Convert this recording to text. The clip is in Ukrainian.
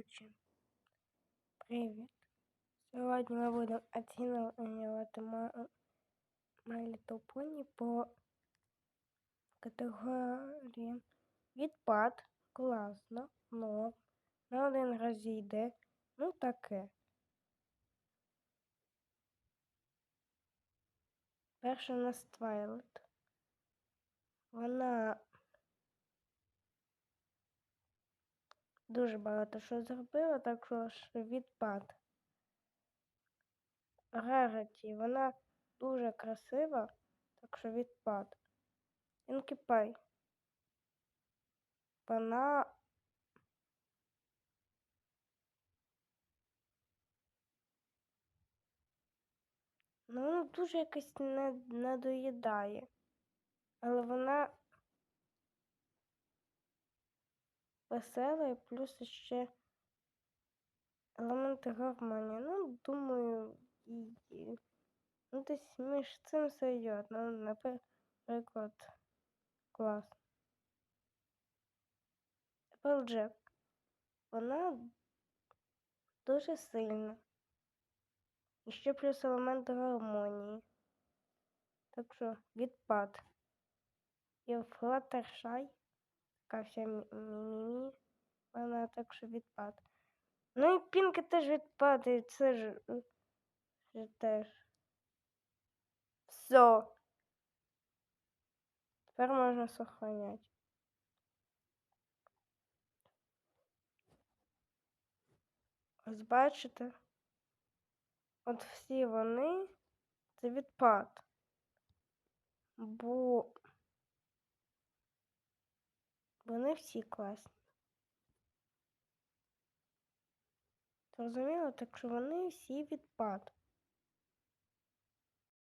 Коротше, привіт. Сьогодні ми будемо оцінювати Pony по категорії відпад, класно, норм, на один раз йде, ну таке. Перша у нас Твайлет. Вона дуже багато що зробила, так що відпад. Рарity, вона дуже красива, так що відпад. Інкіпай. Вона Ну, дуже якось не надоїдає. Але вона весела і плюс ще елементи гармонії. Ну, думаю, і, ну, десь між цим все йде. Ну, наприклад, клас. Applejack. Вона дуже сильна. І ще плюс елемент гармонії. Так що відпад. І Fluttershy. Така вся мімімі. Вона так відпад. Ну і Пінки теж відпад, і це ж, ж теж. Все. Тепер можна сохранять. Ось бачите? От всі вони це відпад. Бо вони всі класні. Зрозуміло, так що вони всі відпад.